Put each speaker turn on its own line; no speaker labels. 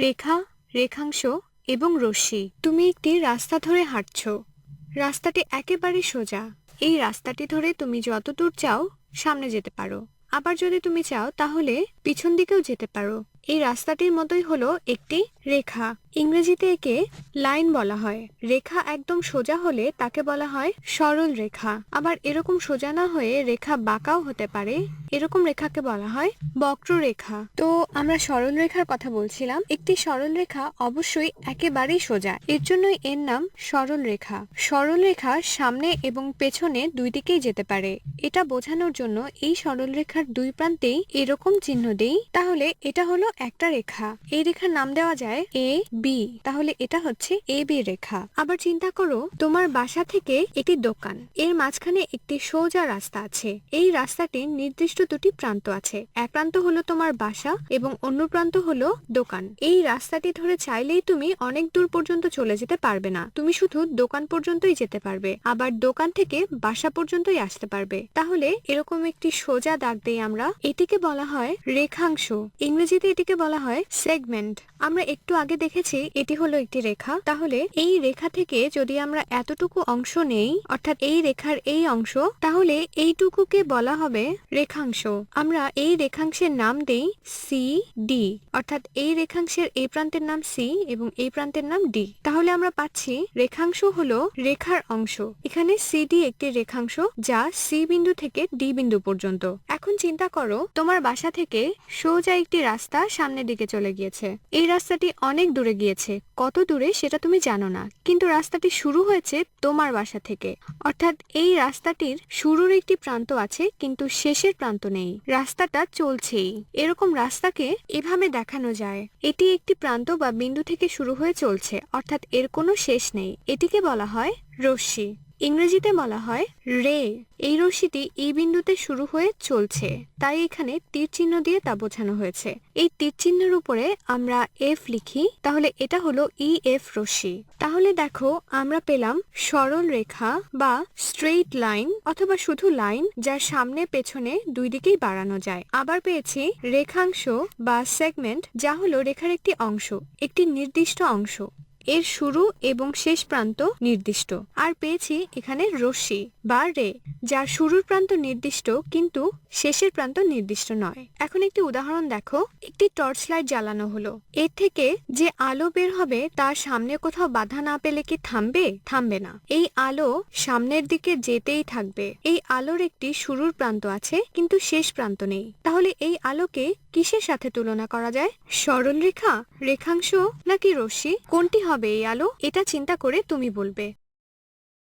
রেখা, রেখাংশ এবং রশ্মি। তুমি একটি রাস্তা ধরে হাঁটছ। রাস্তাটি একেবারে সোজা। এই রাস্তাটি ধরে তুমি যতদূর চাও সামনে যেতে পারো। আবার যদি তুমি চাও তাহলে পিছন দিকেও যেতে পারো। এই রাস্তাটির মতোই হলো একটি রেখা। ইংরেজিতে একে লাইন বলা হয়। রেখা একদম সোজা হলে তাকে বলা হয় সরল রেখা। আবার এরকম সোজা না হয়ে রেখা বাঁকাও হতে পারে। এরকম রেখাকে বলা হয় বক্ররেখা। তো আমরা সরল রেখার কথা বলছিলাম। একটি সরল রেখা অবশ্যই একেবারেই সোজা। এর জন্যই এর নাম সরল রেখা। সরল রেখা সামনে এবং পেছনে দুই দিকেই যেতে পারে। এটা বোঝানোর জন্য এই সরল রেখার দুই প্রান্তেই এরকম চিহ্ন দেই। তাহলে এটা হলো একটা রেখা। এই রেখার নাম দেওয়া যায় এ বি তাহলে এটা হচ্ছে এ বি রেখা। আবার চিন্তা করো, তোমার বাসা থেকে একটি দোকান। এর মাঝখানে একটি সোজা রাস্তা আছে। এই রাস্তাটির নির্দিষ্ট দুটি প্রান্ত আছে। এক প্রান্ত হলো তোমার বাসা এবং অন্য প্রান্ত হলো দোকান। এই রাস্তাটি ধরে চাইলেই তুমি অনেক দূর পর্যন্ত চলে যেতে পারবে না। তুমি শুধু দোকান পর্যন্তই যেতে পারবে। আবার দোকান থেকে বাসা পর্যন্তই আসতে পারবে। তাহলে এরকম একটি সোজা দাগ দিয়ে আমরা এটিকে বলা হয় রেখাংশ। ইংরেজিতে এটিকে বলা হয় সেগমেন্ট আমরা একটু আগে দেখেছি, এটি হলো একটি রেখা। তাহলে এই রেখা থেকে যদি আমরা এতটুকু অংশ নেই, অর্থাৎ এই রেখার এই অংশ, তাহলে এইটুকুকে বলা হবে রেখাংশ। আমরা এই রেখাংশের নাম দেই সি ডি অর্থাৎ এই রেখাংশের এই প্রান্তের নাম সি এবং এই প্রান্তের নাম ডি তাহলে আমরা পাচ্ছি রেখাংশ হলো রেখার অংশ। এখানে সিডি একটি রেখাংশ, যা সি বিন্দু থেকে ডি বিন্দু পর্যন্ত। এখন চিন্তা করো, তোমার বাসা থেকে সোজা একটি রাস্তা সামনের দিকে চলে গিয়েছে। এই রাস্তাটি অনেক দূরে গিয়েছে। কত দূরে সেটা তুমি জানো না। কিন্তু রাস্তাটি শুরু হয়েছে তোমার বাসা থেকে। অর্থাৎ এই রাস্তাটির শুরুর একটি প্রান্ত আছে, কিন্তু শেষের প্রান্ত নেই। রাস্তাটা চলছেই। এরকম রাস্তাকে এভাবে দেখানো যায়। এটি একটি প্রান্ত বা বিন্দু থেকে শুরু হয়ে চলছে। অর্থাৎ এর কোনো শেষ নেই। এটিকে বলা হয় রশ্মি। ইংরেজিতে বলা হয় রে। এই রশ্মিটি এই বিন্দুতে শুরু হয়ে চলছে। তাই এখানে তীর চিহ্ন দিয়ে তা বোঝানো হয়েছে। এই তীর চিহ্নের উপরে আমরা এফ লিখি। তাহলে এটা হলো ই এফ রশ্মি। তাহলে দেখো, আমরা পেলাম সরল রেখা বা স্ট্রেইট লাইন অথবা শুধু লাইন যার সামনে পেছনে দুই দিকেই বাড়ানো যায়। আবার পেয়েছি রেখাংশ বা সেগমেন্ট যা হলো রেখার একটি অংশ, একটি নির্দিষ্ট অংশ। এর শুরু এবং শেষ প্রান্ত নির্দিষ্ট। আর পেয়েছি এখানে রশ্মি, বা রে, যার শুরুর প্রান্ত নির্দিষ্ট কিন্তু শেষের প্রান্ত নির্দিষ্ট নয়। এখন একটি উদাহরণ দেখো, একটি টর্চ লাইট জ্বালানো হলো। এর থেকে যে আলো বের হবে, তার সামনে কোথাও বাধা না পেলে কি থামবে? থামবে না। এই আলো সামনের দিকে যেতেই থাকবে। এই আলোর একটি শুরুর প্রান্ত আছে, কিন্তু শেষ প্রান্ত নেই। তাহলে এই আলোকে কিসের সাথে তুলনা করা যায়? সরল রেখা রেখাংশ, নাকি রশ্মি? কোনটি হবে এই আলো এটা চিন্তা করে তুমি বলবে।